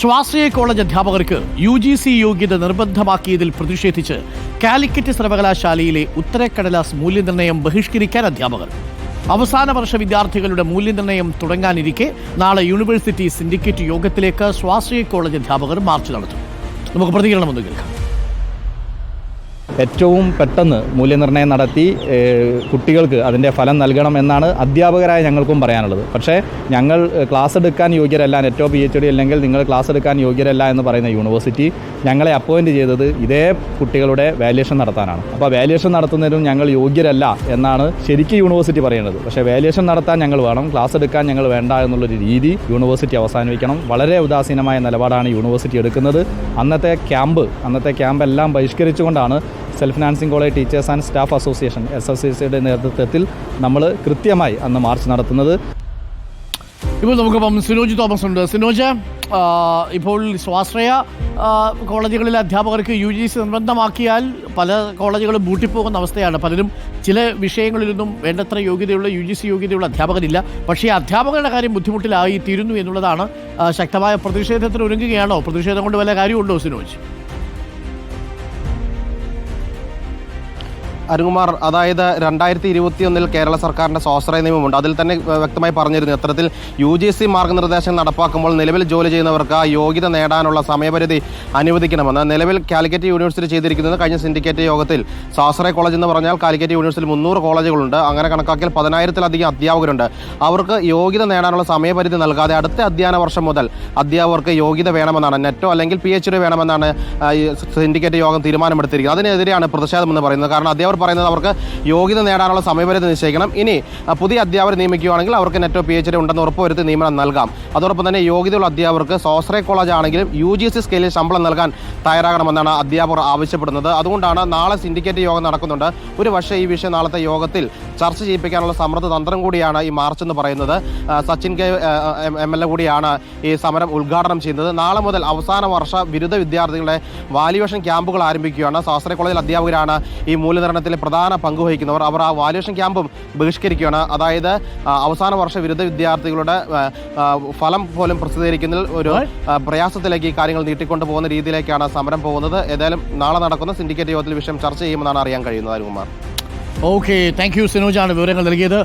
സ്വാശ്രയ കോളേജ് അധ്യാപകർക്ക് U G C യോഗ്യത നിർബന്ധമാക്കിയതിൽ പ്രതിഷേധിച്ച് കാലിക്കറ്റ് സർവകലാശാലയിലെ ഉത്തരക്കടലാസ് മൂല്യനിർണയം ബഹിഷ്കരിക്കാൻ അധ്യാപകർ. അവസാന വർഷ വിദ്യാർത്ഥികളുടെ മൂല്യനിർണയം തുടങ്ങാനിരിക്കെ നാളെ യൂണിവേഴ്സിറ്റി സിൻഡിക്കേറ്റ് യോഗത്തിലേക്ക് സ്വാശ്രയ കോളേജ് അധ്യാപകർ മാർച്ച് നടത്തും. നമുക്ക് പ്രതികരണം ഒന്ന് കേൾക്കാം. ഏറ്റവും പെട്ടെന്ന് മൂല്യനിർണയം നടത്തി കുട്ടികൾക്ക് അതിന്റെ ഫലം നൽകണം എന്നാണ് അധ്യാപകരായ ഞങ്ങൾക്കും പറയാനുള്ളത്. പക്ഷേ ഞങ്ങൾ ക്ലാസ് എടുക്കാൻ യോഗ്യരല്ല നെറ്റോ പി എച്ച് ഡി അല്ലെങ്കിൽ നിങ്ങൾ ക്ലാസ് എടുക്കാൻ യോഗ്യരല്ല എന്ന് പറയുന്ന യൂണിവേഴ്സിറ്റി ഞങ്ങളെ അപ്പോയിന്റ് ചെയ്തത് ഇതേ കുട്ടികളുടെ വാല്യുവേഷൻ നടത്താനാണ്. അപ്പോൾ വാല്യുവേഷൻ നടത്തുന്നതിനും ഞങ്ങൾ യോഗ്യരല്ല എന്നാണ് ശരിക്കും യൂണിവേഴ്സിറ്റി പറയുന്നത്. പക്ഷേ വാല്യുവേഷൻ നടത്താൻ ഞങ്ങൾ വേണം ക്ലാസ് എടുക്കാൻ ഞങ്ങൾ വേണ്ട എന്നുള്ളൊരു രീതി യൂണിവേഴ്സിറ്റി അവസാനിപ്പിക്കണം. വളരെ ഉദാസീനമായ നിലപാടാണ് യൂണിവേഴ്സിറ്റി എടുക്കുന്നത്. അന്നത്തെ ക്യാമ്പ് അന്നത്തെ ക്യാമ്പ് എല്ലാം ബഹിഷ്കരിച്ചുകൊണ്ടാണ് self financing college teachers and staff association S S C സിയുടെ നേതൃത്വത്തിൽ നമ്മൾ കൃത്യമായി അന്ന് മാർച്ച് നടത്തുന്നത്. ഇപ്പോൾ നമുക്കിപ്പം സിനോജ് തോമസ് ഉണ്ട്. സിനോജ് ഇപ്പോൾ സ്വാശ്രയ കോളേജുകളിലെ അധ്യാപകർക്ക് യു ജി സി നിർബന്ധമാക്കിയാൽ പല കോളേജുകളും പൂട്ടിപ്പോകുന്ന അവസ്ഥയാണ്. പലരും ചില വിഷയങ്ങളിലൊന്നും വേണ്ടത്ര യോഗ്യതയുള്ള യു ജി സി യോഗ്യതയുള്ള അധ്യാപകരില്ല. പക്ഷേ അധ്യാപകരുടെ കാര്യം ബുദ്ധിമുട്ടിലായി തീരുന്നു എന്നുള്ളതാണ് ശക്തമായ പ്രതിഷേധത്തിന് ഒരുങ്ങുകയാണോ പ്രതിഷേധം കൊണ്ട് വല്ല കാര്യമുണ്ടോ സിനോജ്? അരുൺകുമാർ അതായത് രണ്ടായിരത്തി ഇരുപത്തിയൊന്നിൽ കേരള സർക്കാരിന്റെ സ്വാശ്രയ നിയമമുണ്ട്. അതിൽ തന്നെ വ്യക്തമായി പറഞ്ഞിരുന്നു അത്തരത്തിൽ യു ജി സി മാർഗനിർദ്ദേശം നടപ്പാക്കുമ്പോൾ നിലവിൽ ജോലി ചെയ്യുന്നവർക്ക് യോഗ്യത നേടാനുള്ള സമയപരിധി അനുവദിക്കണമെന്ന് നിലവിൽ കാലിക്കറ്റ് യൂണിവേഴ്സിറ്റി ചെയ്തിരിക്കുന്നത് കഴിഞ്ഞ സിൻഡിക്കേറ്റ് യോഗത്തിൽ. സ്വാശ്രയ കോളേജ് എന്ന് പറഞ്ഞാൽ കാലിക്കറ്റ് യൂണിവേഴ്സിറ്റിയിൽ മുന്നൂറ് കോളേജുകളുണ്ട്. അങ്ങനെ കണക്കാക്കിയാൽ പതിനായിരത്തിലധികം അധ്യാപകരുണ്ട്. അവർക്ക് യോഗ്യത നേടാനുള്ള സമയപരിധി നൽകാതെ അടുത്ത അധ്യയന വർഷം മുതൽ അധ്യാപകർക്ക് യോഗ്യത വേണമെന്നാണ് നെറ്റോ അല്ലെങ്കിൽ പി എച്ച് ഡി വേണമെന്നാണ് സിൻഡിക്കേറ്റ് യോഗം തീരുമാനമെടുത്തിരിക്കുന്നത്. അതിനെതിരെയാണ് പ്രതിഷേധമെന്ന് പറയുന്നത്. കാരണം അധ്യാപകർ പറയുന്നത് അവർക്ക് യോഗ്യത നേടാനുള്ള സമയപരിധി നിശ്ചയിക്കണം. ഇനി പുതിയ അധ്യാപകരെ നിയമിക്കുകയാണെങ്കിൽ അവർക്ക് നെറ്റോ പി എച്ച് ഡി ഉണ്ടെന്ന് ഉറപ്പുവരുത്തി നിയമനം നൽകാം. അതോടൊപ്പം തന്നെ യോഗ്യതയുള്ള അധ്യാപകർക്ക് സ്വാശ്രയ കോളേജ് ആണെങ്കിലും യു ജി സി സ്കെയിലിൽ ശമ്പളം നൽകാൻ തയ്യാറാകണമെന്നാണ് അധ്യാപകർ ആവശ്യപ്പെടുന്നത്. അതുകൊണ്ടാണ് നാളെ സിൻഡിക്കേറ്റ് യോഗം നടക്കുന്നുണ്ട്. ഒരു പക്ഷേ ഈ വിഷയം നാളത്തെ യോഗത്തിൽ ചർച്ച ചെയ്യിപ്പിക്കാനുള്ള സമ്മർദ്ദ തന്ത്രം കൂടിയാണ് ഈ മാർച്ച് എന്ന് പറയുന്നത്. Sachin K M L A കൂടിയാണ് ഈ സമരം ഉദ്ഘാടനം ചെയ്യുന്നത്. നാളെ മുതൽ അവസാന വർഷ ബിരുദ വിദ്യാർത്ഥികളുടെ വാല്യുവേഷൻ ക്യാമ്പുകൾ ആരംഭിക്കുകയാണ്. സ്വാശ്രയ കോളേജിൽ അധ്യാപകരാണ് ഈ മൂല്യനിർണയത്തിൽ പ്രധാന പങ്കുവഹിക്കുന്നവർ അവർ ആ വാല്യുവേഷൻ ക്യാമ്പും ബഹിഷ്കരിക്കുകയാണ്. അതായത് അവസാന വർഷ ബിരുദ വിദ്യാർത്ഥികളുടെ ഫലം പോലും പ്രസിദ്ധീകരിക്കുന്നതിൽ ഒരു പ്രയാസത്തിലേക്ക് ഈ കാര്യങ്ങൾ നീട്ടിക്കൊണ്ടു പോകുന്ന രീതിയിലേക്കാണ് സമരം പോകുന്നത്. ഏതായാലും നാളെ നടക്കുന്ന സിൻഡിക്കേറ്റ് യോഗത്തിൽ വിഷയം ചർച്ച ചെയ്യുമെന്നാണ് അറിയാൻ കഴിയുന്നത് അരുകുമാർ ഓക്കെ താങ്ക് യു സിനോജാണ് വിവരങ്ങൾ നൽകിയത്.